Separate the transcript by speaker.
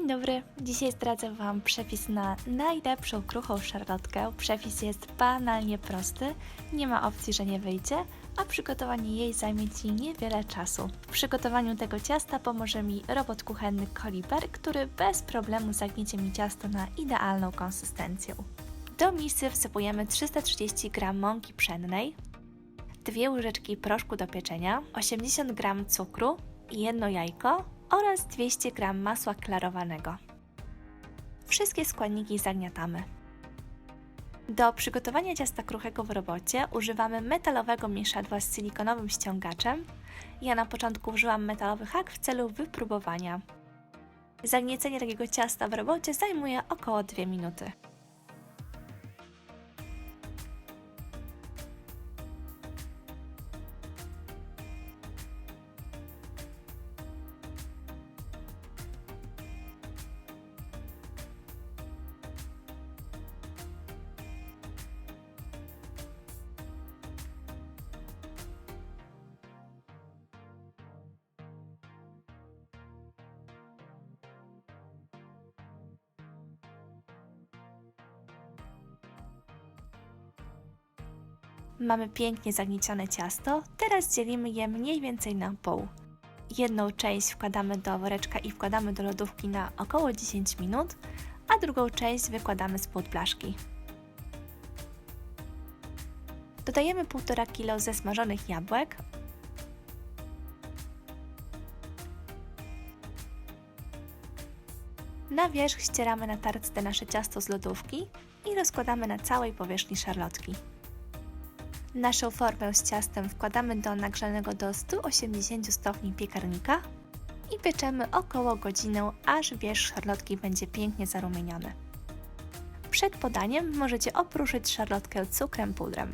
Speaker 1: Dzień dobry. Dzisiaj zdradzę Wam przepis na najlepszą kruchą szarlotkę. Przepis jest banalnie prosty, nie ma opcji, że nie wyjdzie, a przygotowanie jej zajmie Ci niewiele czasu. W przygotowaniu tego ciasta pomoże mi robot kuchenny Koliber, który bez problemu zagniecie mi ciasto na idealną konsystencję. Do misy wsypujemy 330 g mąki pszennej, dwie łyżeczki proszku do pieczenia, 80 g cukru, jedno jajko oraz 200 g masła klarowanego. Wszystkie składniki zagniatamy. Do przygotowania ciasta kruchego w robocie używamy metalowego mieszadła z silikonowym ściągaczem. Ja na początku użyłam metalowy hak w celu wypróbowania. Zagniecenie takiego ciasta w robocie zajmuje około 2 minuty. Mamy pięknie zagniecione ciasto, teraz dzielimy je mniej więcej na pół. Jedną część wkładamy do woreczka i wkładamy do lodówki na około 10 minut, a drugą część wykładamy spod blaszki. Dodajemy 1,5 kg zesmażonych jabłek, Na wierzch ścieramy na tarce nasze ciasto z lodówki i rozkładamy na całej powierzchni szarlotki. Naszą formę z ciastem wkładamy do nagrzanego do 180 stopni piekarnika i pieczemy około godzinę, aż wierzch szarlotki będzie pięknie zarumieniony. Przed podaniem możecie opruszyć szarlotkę cukrem pudrem.